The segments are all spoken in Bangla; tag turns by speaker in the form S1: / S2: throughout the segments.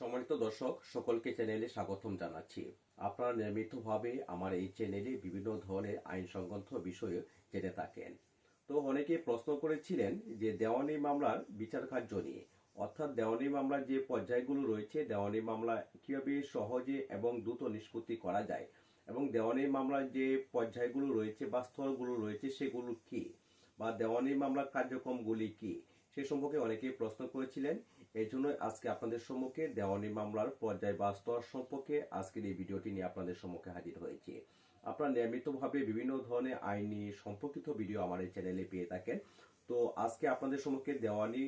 S1: সম্মানিত দর্শক, সকলকে চ্যানেলে স্বাগতম জানাচ্ছি। আপনারা নিয়মিতভাবে আমার এই চ্যানেলে বিভিন্ন ধরনের আইন সংক্রান্ত বিষয়ে জেনে থাকেন। তো অনেকে প্রশ্ন করেছিলেন যে দেওয়ানি মামলার বিচার কার্য নিয়ে। অর্থাৎ দেওয়ানি মামলার যে পর্যায়গুলো রয়েছে, দেওয়ানি মামলা কীভাবে সহজে এবং দ্রুত নিষ্পত্তি করা যায় এবং দেওয়ানি মামলার যে পর্যায়গুলো রয়েছে বা স্তরগুলো রয়েছে, সেগুলো কি? বা দেওয়ানি মামলার কার্যক্রমগুলি কি? সে সম্পর্কে অনেকেই প্রশ্ন করেছিলেন। এই জন্য আজকে আপনাদের সম্মুখে দেওয়ানি মামলার পর্যায় বা স্তর সম্পর্কে আজকের এই ভিডিওটি নিয়ে আপনাদের সম্মুখে হাজির হয়েছে। আপনারা নিয়মিতভাবে বিভিন্ন ধরনের আইনি সম্পর্কিত ভিডিও আমার এই চ্যানেলে পেয়ে থাকেন। তো আজকে আপনাদের সম্মুখে দেওয়ানি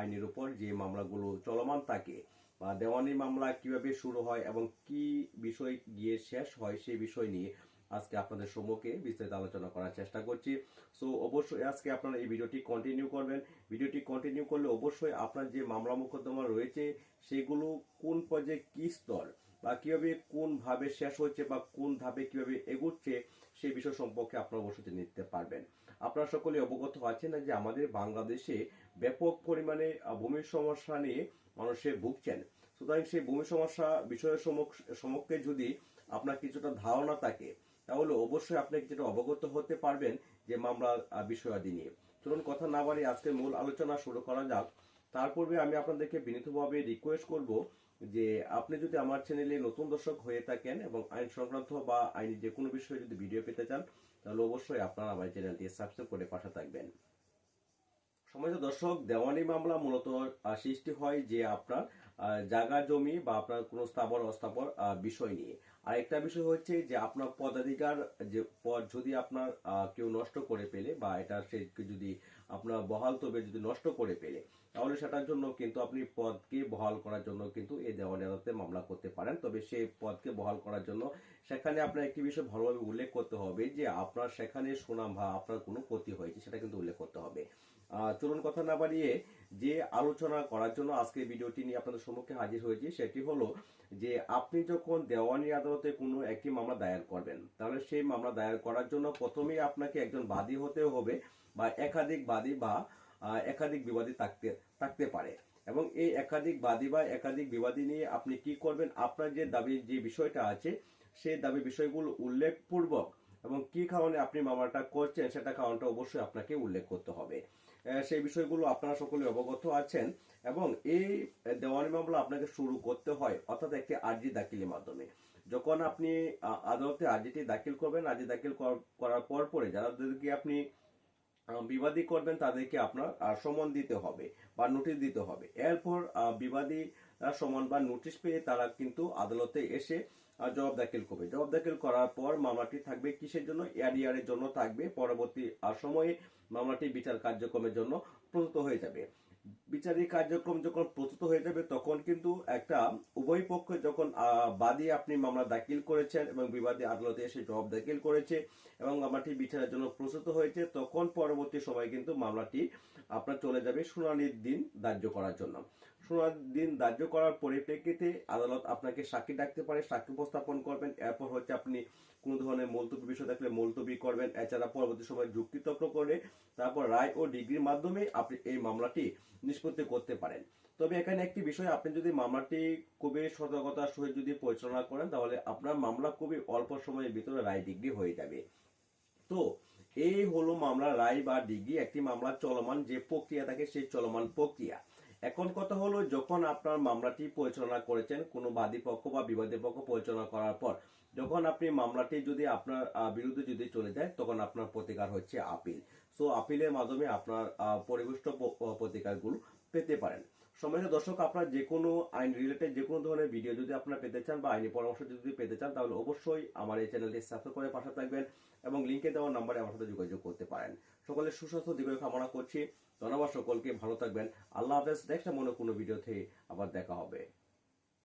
S1: আইনের উপর যে মামলাগুলো চলমান থাকে, বা দেওয়ানি মামলা কীভাবে শুরু হয় এবং কি বিষয় গিয়ে শেষ হয় সেই বিষয় নিয়ে আজকে আপনাদের সম্মুখে বিস্তারিত আলোচনা করার চেষ্টা করছি। সো অবশ্যই আজকে আপনারা এই ভিডিওটি কন্টিনিউ করবেন। ভিডিওটি কন্টিনিউ করলে অবশ্যই আপনার যে মামলা মোকদ্দমা রয়েছে, সেগুলো কোন পর্যায়ে কি স্তর বা কীভাবে কোনভাবে শেষ হচ্ছে বা কোন ধাপে কীভাবে এগুচ্ছে সেই বিষয় সম্পর্কে আপনারা অবশ্যই জেনে নিতে পারবেন। আপনারা সকলে অবগত আছেন যে আমাদের বাংলাদেশে ব্যাপক পরিমাণে ভূমির সমস্যা নিয়ে মানুষে ভুগছেন। সুতরাং সেই ভূমি সমস্যা বিষয়ের সম্মুখে যদি আপনার কিছুটা ধারণা থাকে তাহলে অবশ্যই আপনি যেটা অবগত হতে পারবেন যে মামলার বিষয়াদি নিয়ে। চলুন কথা না বাড়ি আজকের মূল আলোচনা শুরু করা যাক। তার পূর্বে আমি আপনাদেরকে বিনীতভাবে রিকোয়েস্ট করব যে আপনি যদি আমার চ্যানেলে নতুন দর্শক হয়ে থাকেন এবং আইন সংক্রান্ত বা আইনি যে কোনো বিষয়ে যদি ভিডিও পেতে চান, তাহলে অবশ্যই আপনারা আমার চ্যানেলটি সাবস্ক্রাইব করে পাশে থাকবেন। সমাজ দর্শক, দেওয়ানি মামলা মূলত সৃষ্টি হয় যে আপনার জায়গা জমি বা আপনার কোনো স্থাবর অস্থাবর বিষয় নিয়ে। আর একটা বিষয় হচ্ছে যে আপনার পদাধিকার যে পদ যদি আপনার কেউ নষ্ট করে পেলে বা এটা সে যদি আপনার বহাল তবে যদি নষ্ট করে পেলে তাহলে সেটার জন্য কিন্তু আপনি পদকে বহাল করার জন্য কিন্তু এই দেওয়ানি আদালতে মামলা করতে পারেন। তবে সেই পদকে বহাল করার জন্য সেখানে আপনার একটি বিষয় ভালোভাবে উল্লেখ করতে হবে যে, আপনার সেখানে সুনাম বা আপনার কোনো ক্ষতি হয়েছে সেটা কিন্তু উল্লেখ করতে হবে। চলুন কথা না বাড়িয়ে যে আলোচনা করার জন্য আজকে ভিডিওটি নিয়ে আপনাদের সম্মুখে হাজির হয়েছি, সেটি হলো যে, আপনি যখন দেওয়ানি আদালতে কোনো একটি মামলা দায়ের করবেন, তাহলে সেই মামলা দায়ের করার জন্য প্রথমেই আপনাকে একজন বাদী হতে হবে। বা একাধিক বাদী বা একাধিক বিবাদী থাকতে থাকতে পারে। এবং এই একাধিক বাদী বা একাধিক বিবাদী নিয়ে আপনি কি করবেন? আপনার যে দাবি, যে বিষয়টা আছে, সেই দাবি বিষয়গুলো উল্লেখপূর্বক এবং কি কারণে আপনি মামলাটা করছেন, সেটা কারণটা অবশ্যই আপনাকে উল্লেখ করতে হবে। সেই বিষয়গুলো আপনারা সকলে অবগত আছেন এবং এই দেওয়ানি মামলা আপনাকে শুরু করতে হয় অর্থাৎ একটি আর্জি দাখিলের মাধ্যমে। যখন আপনি আদালতে আর্জিটি দাখিল করবেন, আর্জি দাখিল কর- করার পর পরে যাদেরকে আপনি বিবাদী করবেন তাদেরকে আপনার সমন দিতে হবে বা নোটিশ দিতে হবে। এরপর বিবাদী সমন বা নোটিশ পেয়ে তারা কিন্তু আদালতে এসে জবাব দাখিল করবে। জবাব দাখিল করার পর মামলাটি থাকবে কিসের জন্য? এয়ার জন্য থাকবে। পরবর্তী সময়ে মামলাটি বিচার কার্যক্রমের জন্য প্রস্তুত হয়ে যাবে। বিচারিক কার্যক্রম যখন প্রস্তুত হয়ে যাবে, তখন কিন্তু একটা উভয় পক্ষে যখন বাদী আপনি মামলা দাখিল করেছেন এবং বিবাদী আদালতে এসে জবাব দাখিল করেছে এবং মামলাটি বিচারের জন্য প্রস্তুত হয়েছে, তখন পরবর্তী সময় কিন্তু মামলাটি আপনার চলে যাবে শুনানির দিন ধার্য করার জন্য। শুনানির দিন ধার্য করার পরিপ্রেক্ষিতে আদালত আপনাকে সাক্ষী ডাকতে পারে, সাক্ষী উপস্থাপন করবেন, এরপর হচ্ছে আপনি কোন ধরনের মুলতবি বিষয় থাকলে মুলতবি করবেন, এছাড়া পরবর্তী সময় যুক্তিতর্ক করে তারপর রায় ও ডিগ্রির মাধ্যমে আপনি এই মামলাটি নিষ্পত্তি করতে পারেন। তবে এখানে একটি বিষয়, আপনি যদি মামলাটি খুবই সতর্কতার সহিত যদি পরিচালনা করেন, তাহলে আপনার মামলা খুবই অল্প সময়ের ভিতরে রায় ডিগ্রি হয়ে যাবে। তো, এই হলো মামলা রায় বা ডিগ্রি, একটি মামলা চলমান যে প্রক্রিয়া থাকে সেই চলমান প্রক্রিয়া। এখন কথা হলো, যখন আপনার মামলাটি পরিচালনা করেছেন কোনো বাদী পক্ষ বা বিবাদী পক্ষ পরিচালনা করার পর, যখন আপনি মামলাটি যদি আপনার বিরুদ্ধে যদি চলে যায়, তখন আপনার প্রতিকার হচ্ছে আপিল। সো আপিলের মাধ্যমে আপনার পরিবেষ্ট প্রতিকারগুলো পেতে পারেন। সম্মানিত দর্শক, আপনার যে কোনো আইন রিলেটেড যে কোনো ধরনের ভিডিও যদি আপনারা পেতে চান বা আইনি পরামর্শ যদি পেতে চান, তাহলে অবশ্যই আমার এই চ্যানেলটি সাবস্ক্রাইব করে পাশে থাকবেন এবং লিঙ্কে দেওয়া নাম্বারে আমার সাথে যোগাযোগ করতে পারেন। সকলের সুস্বাস্থ্য দীর্ঘ কামনা করছি। ধন্যবাদ সকলকে, ভালো থাকবেন। আল্লাহ হাফেজ। নেক্সট মনে কোনো ভিডিওতে আবার দেখা হবে।